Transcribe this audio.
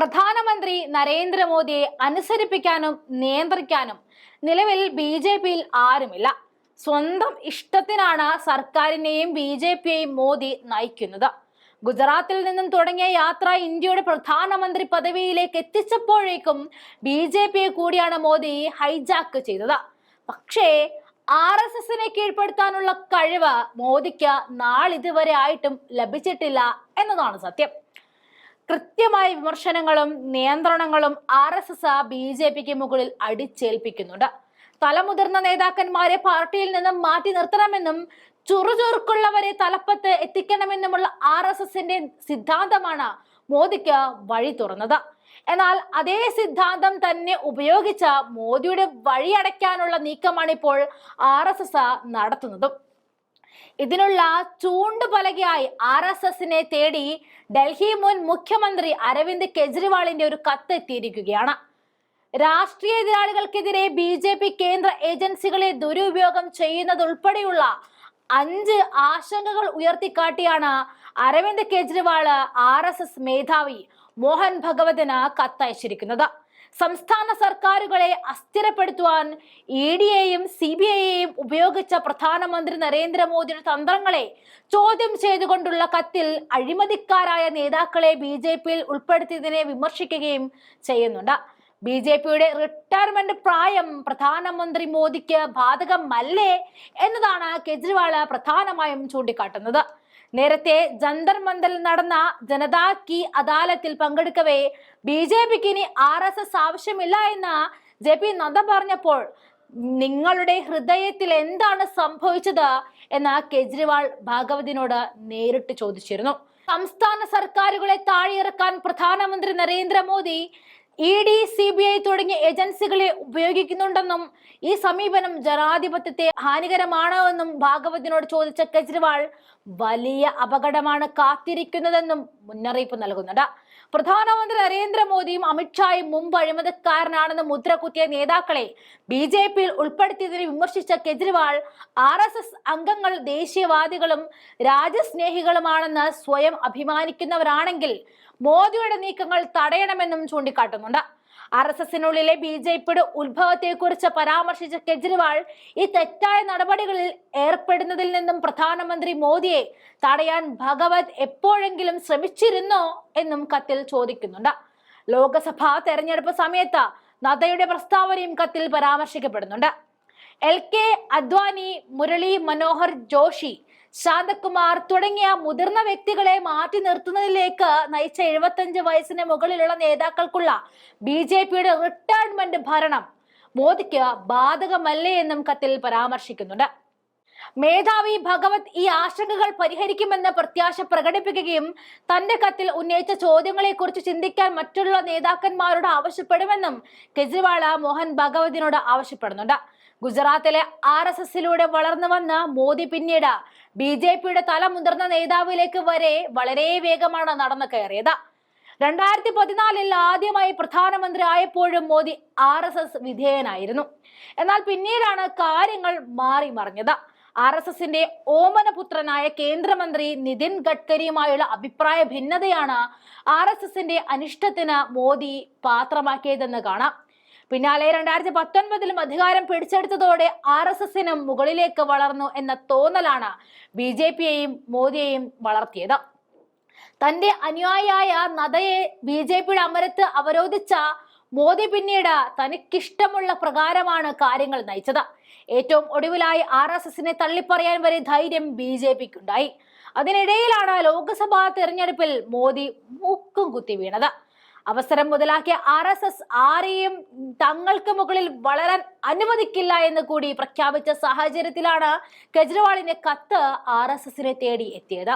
പ്രധാനമന്ത്രി നരേന്ദ്രമോദിയെ അനുസരിപ്പിക്കാനും നിയന്ത്രിക്കാനും നിലവിൽ ബി ജെ പിയിൽ ആരുമില്ല. സ്വന്തം ഇഷ്ടത്തിനാണ് സർക്കാരിനെയും ബി ജെ പിയെയും മോദി നയിക്കുന്നത്. ഗുജറാത്തിൽ നിന്നും തുടങ്ങിയ യാത്ര ഇന്ത്യയുടെ പ്രധാനമന്ത്രി പദവിയിലേക്ക് എത്തിച്ചപ്പോഴേക്കും ബി ജെ പിയെ കൂടിയാണ് മോദി ഹൈജാക്ക് ചെയ്തത്. പക്ഷേ ആർ എസ് എസിനെ കീഴ്പ്പെടുത്താനുള്ള കഴിവ് മോദിക്ക് നാളിതുവരെ ആയിട്ടും ലഭിച്ചിട്ടില്ല എന്നതാണ് സത്യം. കൃത്യമായ വിമർശനങ്ങളും നിയന്ത്രണങ്ങളും R S S B J പിക്ക് മുകളിൽ അടിച്ചേൽപ്പിക്കുന്നുണ്ട്. തലമുതിർന്ന നേതാക്കന്മാരെ പാർട്ടിയിൽ നിന്നും മാറ്റി നിർത്തണമെന്നും ചുറുചുറുക്കുള്ളവരെ തലപ്പത്ത് എത്തിക്കണമെന്നുമുള്ള ആർ എസ് എസിന്റെ സിദ്ധാന്തമാണ് മോദിക്ക് വഴി തുറന്നത്. എന്നാൽ അതേ സിദ്ധാന്തം തന്നെ ഉപയോഗിച്ച മോദിയുടെ വഴി അടയ്ക്കാനുള്ള നീക്കമാണ് ഇപ്പോൾ ആർ എസ് എസ് നടത്തുന്നതും. ഇതിനുള്ള ചൂണ്ടുപലകയായി ആർ എസ് എസിനെ തേടി ഡൽഹി മുൻ മുഖ്യമന്ത്രി അരവിന്ദ് കെജ്രിവാളിന്റെ ഒരു കത്ത് എത്തിയിരിക്കുകയാണ്. രാഷ്ട്രീയ എതിരാളികൾക്കെതിരെ ബി ജെ പി കേന്ദ്ര ഏജൻസികളെ ദുരുപയോഗം ചെയ്യുന്നതുൾപ്പെടെയുള്ള അഞ്ച് ആശങ്കകൾ ഉയർത്തിക്കാട്ടിയാണ് Arvind Kejriwal R S S മേധാവി മോഹൻ ഭഗവതിന് കത്തയച്ചിരിക്കുന്നത്. സംസ്ഥാന സർക്കാരുകളെ അസ്ഥിരപ്പെടുത്തുവാൻ ഇ ഡിയെയും സി ബി ഐയെയും ഉപയോഗിച്ച പ്രധാനമന്ത്രി നരേന്ദ്രമോദിയുടെ തന്ത്രങ്ങളെ ചോദ്യം ചെയ്തുകൊണ്ടുള്ള കത്തിൽ അഴിമതിക്കാരായ നേതാക്കളെ ബി ജെ പിയിൽ ഉൾപ്പെടുത്തിയതിനെ വിമർശിക്കുകയും ചെയ്യുന്നുണ്ട്. ബി ജെ പിയുടെ റിട്ടയർമെന്റ് പ്രായം പ്രധാനമന്ത്രി മോദിക്ക് ബാധകമല്ലേ എന്നതാണ് കെജ്രിവാൾ പ്രധാനമായും ചൂണ്ടിക്കാട്ടുന്നത്. നേരത്തെ ജന്തർ മന്ദൽ നടന്ന ജനതാ കി അദാലത്തിൽ പങ്കെടുക്കവേ ബി ജെ പിക്ക് ഇനി ആർ എസ് എസ് ആവശ്യമില്ല എന്ന് ജെ പി നദ്ദ പറഞ്ഞപ്പോൾ നിങ്ങളുടെ ഹൃദയത്തിൽ എന്താണ് സംഭവിച്ചത് എന്ന് കെജ്രിവാൾ ഭാഗവതിനോട് നേരിട്ട് ചോദിച്ചിരുന്നു. സംസ്ഥാന സർക്കാരുകളെ താഴെയിറക്കാൻ പ്രധാനമന്ത്രി Narendra Modi E D C B I തുടങ്ങിയ ഏജൻസികളെ ഉപയോഗിക്കുന്നുണ്ടെന്നും ഈ സമീപനം ജനാധിപത്യത്തെ ഹാനികരമാണോ എന്നും ഭാഗവതിനോട് ചോദിച്ച കെജ്രിവാൾ വലിയ അപകടമാണ് കാത്തിരിക്കുന്നതെന്നും മുന്നറിയിപ്പ് നൽകുന്നുണ്ട്. പ്രധാനമന്ത്രി നരേന്ദ്രമോദിയും അമിത്ഷായും മുമ്പ് അഴിമതിക്കാരനാണെന്ന് മുദ്ര കുത്തിയ നേതാക്കളെ ബി ജെ പിയിൽ ഉൾപ്പെടുത്തിയതിനെ വിമർശിച്ച കെജ്രിവാൾ ആർ എസ് എസ് അംഗങ്ങൾ ദേശീയവാദികളും രാജ്യസ്നേഹികളുമാണെന്ന് സ്വയം അഭിമാനിക്കുന്നവരാണെങ്കിൽ മോദിയുടെ നീക്കങ്ങൾ തടയണമെന്നും ചൂണ്ടിക്കാട്ടുന്നുണ്ട്. ആർ എസ് എസിനുള്ളിലെ ബി ജെ പിയുടെ ഉത്ഭവത്തെക്കുറിച്ച് പരാമർശിച്ച കെജ്രിവാൾ ഈ തെറ്റായ നടപടികളിൽ ഏർപ്പെടുന്നതിൽ നിന്നും പ്രധാനമന്ത്രി മോദിയെ തടയാൻ ഭഗവത് എപ്പോഴെങ്കിലും ശ്രമിച്ചിരുന്നോ എന്നും കത്തിൽ ചോദിക്കുന്നുണ്ട്. ലോക്സഭാ തെരഞ്ഞെടുപ്പ് സമയത്ത് നദ്ദയുടെ പ്രസ്താവനയും കത്തിൽ പരാമർശിക്കപ്പെടുന്നുണ്ട്. എൽ കെ അദ്വാനി മുരളി മനോഹർ ജോഷി ശാന്തകുമാർ തുടങ്ങിയ മുതിർന്ന വ്യക്തികളെ മാറ്റി നിർത്തുന്നതിലേക്ക് നയിച്ച എഴുപത്തഞ്ച് വയസ്സിന് മുകളിലുള്ള നേതാക്കൾക്കുള്ള ബി ജെ പിയുടെ റിട്ടയർമെന്റ് ഭരണം മോദിക്ക് ബാധകമല്ലേ എന്നും കത്തിൽ പരാമർശിക്കുന്നുണ്ട്. മേധാവി ഭഗവത് ഈ ആശങ്കകൾ പരിഹരിക്കുമെന്ന് പ്രത്യാശ പ്രകടിപ്പിക്കുകയും തന്റെ കത്തിൽ ഉന്നയിച്ച ചോദ്യങ്ങളെക്കുറിച്ച് ചിന്തിക്കാൻ മറ്റുള്ള നേതാക്കന്മാരോട് ആവശ്യപ്പെടുമെന്നും കെജ്രിവാൾ മോഹൻ ഭഗവതിനോട് ആവശ്യപ്പെടുന്നുണ്ട്. ഗുജറാത്തിലെ ആർ എസ് എസിലൂടെ വളർന്നു വന്ന മോദി പിന്നീട് ബി ജെ പിയുടെ തല മുതിർന്ന നേതാവിലേക്ക് വരെ വളരെ വേഗമാണ് നടന്നു കയറിയത്. രണ്ടായിരത്തി പതിനാലിൽ ആദ്യമായി പ്രധാനമന്ത്രി ആയപ്പോഴും മോദി ആർ എസ് എസ് വിധേയനായിരുന്നു. എന്നാൽ പിന്നീടാണ് കാര്യങ്ങൾ മാറി മറിഞ്ഞത്. ആർ എസ് എസിന്റെ ഓമനപുത്രനായ കേന്ദ്രമന്ത്രി നിതിൻ ഗഡ്കരിയുമായുള്ള അഭിപ്രായ ഭിന്നതയാണ് ആർ എസ് എസിന്റെ അനിഷ്ടത്തിന് മോദി പാത്രമാക്കിയതെന്ന് കാണാം. പിന്നാലെ രണ്ടായിരത്തി പത്തൊൻപതിലും അധികാരം പിടിച്ചെടുത്തതോടെ ആർ എസ് എസിനും മുകളിലേക്ക് വളർന്നു എന്ന തോന്നലാണ് ബി ജെ പിയെയും മോദിയെയും വളർത്തിയത്. തന്റെ അനുയായിയായ നദയെ ബി ജെ പിയുടെ അമരത്ത് അവരോധിച്ച മോദി പിന്നീട് തനിക്കിഷ്ടമുള്ള പ്രകാരമാണ് കാര്യങ്ങൾ നയിച്ചത്. ഏറ്റവും ഒടുവിലായി ആർ എസ് എസിനെ തള്ളിപ്പറയാൻ വരെ ധൈര്യം ബി ജെ പിക്കുണ്ടായി. അതിനിടയിലാണ് ലോക്സഭാ തെരഞ്ഞെടുപ്പിൽ മോദി മൂക്കും കുത്തി വീണത്. അവസരം മുതലാക്കിയ ആർ എസ് എസ് ആരെയും തങ്ങൾക്ക് മുകളിൽ വളരാൻ അനുവദിക്കില്ല എന്ന് കൂടി പ്രഖ്യാപിച്ച സാഹചര്യത്തിലാണ് കെജ്രിവാളിന്റെ കത്ത് ആർ എസ് എസിനെ തേടി എത്തിയത്.